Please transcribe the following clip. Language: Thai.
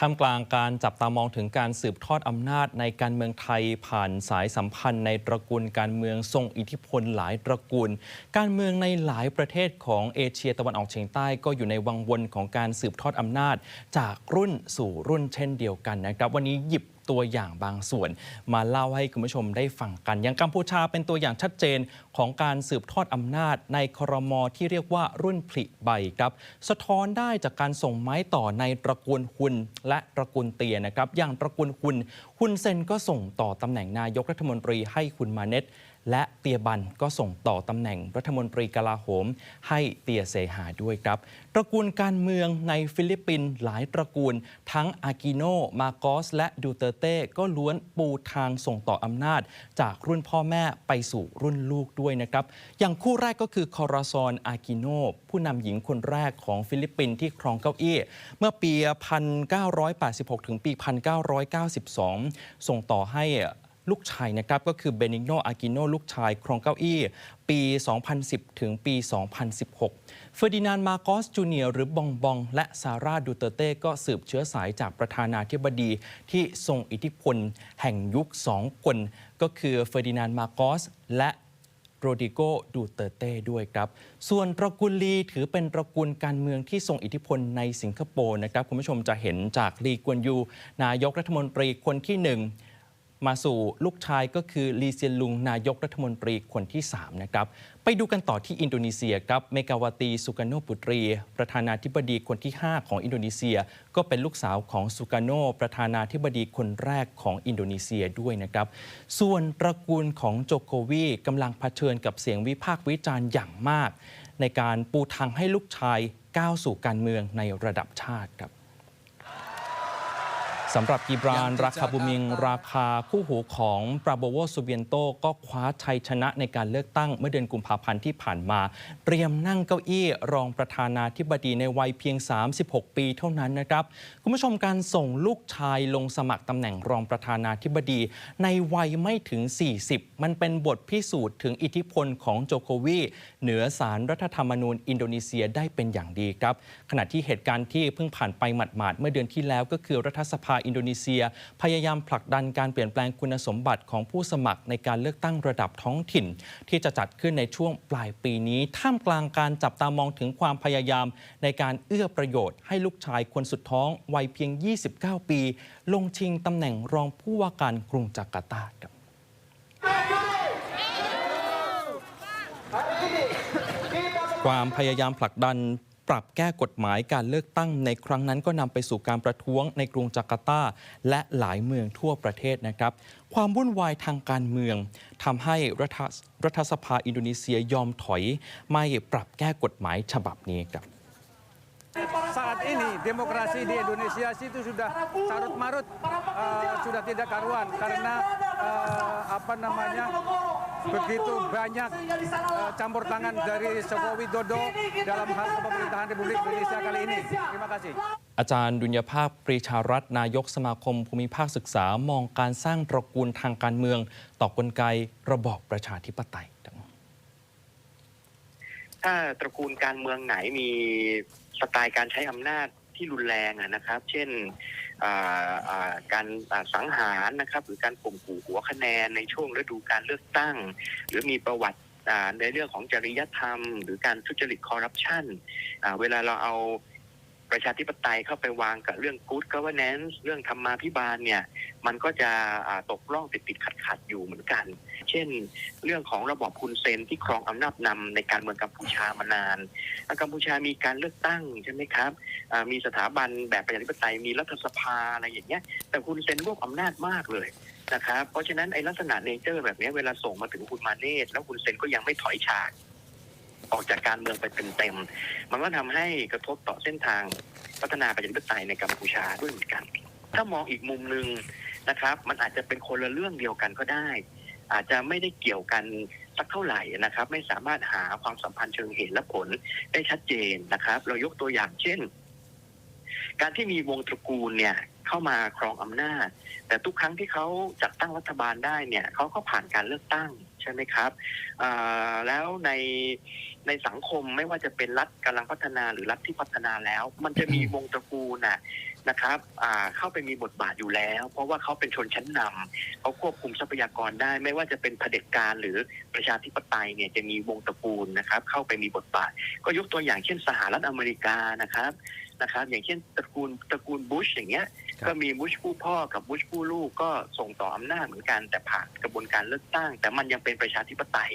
ท่ามกลางการจับตามองถึงการสืบทอดอำนาจในการเมืองไทยผ่านสายสัมพันธ์ในตระกูลการเมืองทรงอิทธิพลหลายตระกูล การเมืองในหลายประเทศของเอเชียตะวันออกเฉียงใต้ก็อยู่ในวังวนของการสืบทอดอำนาจ จากรุ่นสู่รุ่นเช่นเดียวกันนะครับ วันนี้หยิบ ตัวอย่างบางส่วน มาเล่าให้คุณผู้ชมได้ฟังกันอย่างกัมพูชาเป็นตัวอย่างชัดเจนของการสืบทอดอำนาจในครมที่เรียกว่ารุ่นผลิใบครับ สะท้อนได้จากการส่งไม้ต่อในตระกูลหุนและตระกูลเตียนะครับ อย่างตระกูลหุนหุนเซนก็ส่งต่อตำแหน่งนายกรัฐมนตรีให้คุณมาเน็ต และเตียบันก็ส่งต่อตำแหน่งรัฐมนตรีกลาโหม ให้เตียเซหาด้วยครับตระกูลการเมืองในฟิลิปปินส์หลายตระกูล ทั้งอากิโน มาโกส และดูเตเต้ก็ล้วนปูทางส่งต่ออำนาจ จากรุ่นพ่อแม่ไปสู่รุ่นลูกด้วยนะครับ อย่างคู่แรกก็คือคอราซอนอากิโน ผู้นำหญิงคนแรกของฟิลิปปินส์ที่ครองเก้าอี้ เมื่อปี 1986 ถึงปี 1992 ส่งต่อให้ ลูกชายนะครับก็คือเบนิโนอากิโนลูกชายครองเก้าอี้ ปี 2010 ถึงปี 2016 เฟอร์ดินานด์มาโกสจูเนียร์หรือบองบอง และซาร่าดูเตเต้ก็สืบเชื้อสายจากประธานาธิบดีที่ทรงอิทธิพลแห่งยุคสองคน ก็คือเฟอร์ดินานด์มาโกสและโรดิโกดูเตเต้ด้วยครับ ส่วนตระกูลลีถือเป็นตระกูลการเมืองที่ทรงอิทธิพลในสิงคโปร์นะครับ คุณผู้ชมจะเห็นจากลีกวนยู นายกรัฐมนตรีคนที่หนึ่ง มาสู่ลูกชายก็คือลีเซียนลุงนายกรัฐมนตรีคนที่ 3 นะครับ ไปดูกันต่อที่อินโดนีเซียครับ เมกาวาตีสุกาโนปุตรี ประธานาธิบดีคนที่ 5 ของอินโดนีเซีย ก็เป็นลูกสาวของสุกาโนประธานาธิบดีคนแรกของอินโดนีเซียด้วยนะครับ ส่วนตระกูลของโจโควีกำลังเผชิญกับเสียงวิพากษ์วิจารณ์อย่างมาก ในการปูทางให้ลูกชายก้าวสู่การเมืองในระดับชาติครับ สำหรับกีบรานราคาบุมิง ราคาคู่หูของปราโบโวซูเบียนโตก็คว้าชัยชนะในการเลือกตั้งเมื่อเดือนกุมภาพันธ์ที่ผ่านมา เตรียมนั่งเก้าอี้รองประธานาธิบดีในวัยเพียง 36 ปีเท่านั้นนะครับ คุณผู้ชมการส่งลูกชายลงสมัครตำแหน่งรองประธานาธิบดี ในวัยไม่ถึง 40 มันเป็นบทพิสูจน์ถึงอิทธิพลของโจโควีเหนือสารรัฐธรรมนูญอินโดนีเซียได้เป็นอย่างดีครับขณะที่เหตุการณ์ที่เพิ่งผ่านไปหมาดๆเมื่อเดือนที่แล้วก็คือรัฐสภาอินโดนีเซีย พยายามผลักดันการเปลี่ยนแปลงคุณสมบัติของผู้สมัครในการเลือกตั้งระดับท้องถิ่น ที่จะจัดขึ้นในช่วงปลายปีนี้ ท่ามกลางการจับตามองถึงความพยายามในการเอื้อประโยชน์ให้ลูกชายคนสุดท้องวัยเพียง 29 ปี ลงชิงตำแหน่งรองผู้ว่าการกรุงจาการ์ตาครับความพยายามผลักดัน ปรับแก้กฎหมายการเลือกตั้งในครั้งนั้นก็นำไปสู่การประท้วงในกรุงจาการ์ตา และหลายเมืองทั่วประเทศนะครับ ความวุ่นวายทางการเมืองทำให้รัฐรัฐสภาอินโดนีเซียยอมถอย ไม่ปรับแก้กฎหมายฉบับนี้ครับ saat ini demokrasi di Indonesia itu sudah carut marut eh, sudah tidak karuan karena eh, apa namanya begitu banyak eh, campur tangan dari Jokowi Widodo dalam hal pemerintahan Republik Indonesia kali ini. Terima kasih. อาจารย์ดุลยภาคปรีชารัตน์นายกสมาคมภูมิภาคศึกษามองการสร้างตระกูลทางการเมือง ต่อกลไกระบอบประชาธิปไตยถ้าตระกูลการเมืองไหนมีสไตล์การใช้อำนาจที่รุนแรงอะนะครับ เช่นอ่าอ่า การสังหารนะครับ หรือการข่มขู่หัวคะแนนในช่วงฤดูการเลือกตั้ง หรือมีประวัติในเรื่องของจริยธรรม หรือการทุจริตคอร์รัปชันเวลาเราเอา ประชาธิปไตยเข้าไปวางกับเรื่อง good governance เรื่องธรรมาภิบาลเนี่ย มันก็จะตกร่องติดติดขัดขัดอยู่เหมือนกัน เช่น เรื่องของระบอบคุณเซนที่ครองอำนาจนำในการเมืองกัมพูชามานานกัมพูชามีการเลือกตั้งใช่ไหมครับ มีสถาบันแบบประชาธิปไตยมีรัฐสภาอะไรอย่างเงี้ย แต่คุณเซนรวบอำนาจมากเลยนะครับ เพราะฉะนั้นไอ้ลักษณะเนเจอร์แบบนี้เวลาส่งมาถึงคุณมาเนตแล้วคุณเซนก็ยังไม่ถอยฉาก ออกจากการเมืองไปเต็มๆมันก็ทำให้กระทบต่อเส้นทางพัฒนาประชาธิปไตยในกัมพูชาด้วยเหมือนกัน ถ้ามองอีกมุมหนึ่งนะครับ มันอาจจะเป็นคนละเรื่องเดียวกันก็ได้ อาจจะไม่ได้เกี่ยวกันสักเท่าไหร่นะครับ ไม่สามารถหาความสัมพันธ์เชิงเหตุและผลได้ชัดเจนนะครับ เรายกตัวอย่างเช่น การที่มีวงตระกูลเนี่ยเข้ามาครองอำนาจ แต่ทุกครั้งที่เขาจัดตั้งรัฐบาลได้เนี่ยเขาก็ผ่านการเลือกตั้งใช่ไหมครับแล้วในในสังคมไม่ว่าจะเป็นรัฐกำลังพัฒนาหรือรัฐที่พัฒนาแล้ว มันจะมีวงตระกูลน่ะนะครับเข้าไปมีบทบาทอยู่แล้ว เพราะว่าเขาเป็นชนชั้นนำเขาควบคุมทรัพยากรได้ ไม่ว่าจะเป็นเผด็จการหรือประชาธิปไตยเนี่ยจะมีวงตระกูลนะครับ เข้าไปมีบทบาท ก็ยกตัวอย่างเช่นสหรัฐอเมริกานะครับ นะครับอย่างเช่นตระกูลตระกูลบุชอย่างเงี้ยครับก็มีบุชผู้พ่อกับบุชผู้ลูกก็ส่งต่ออำนาจเหมือนกันแต่ผ่านกระบวนการเลือกตั้ง แต่มันยังเป็นประชาธิปไตย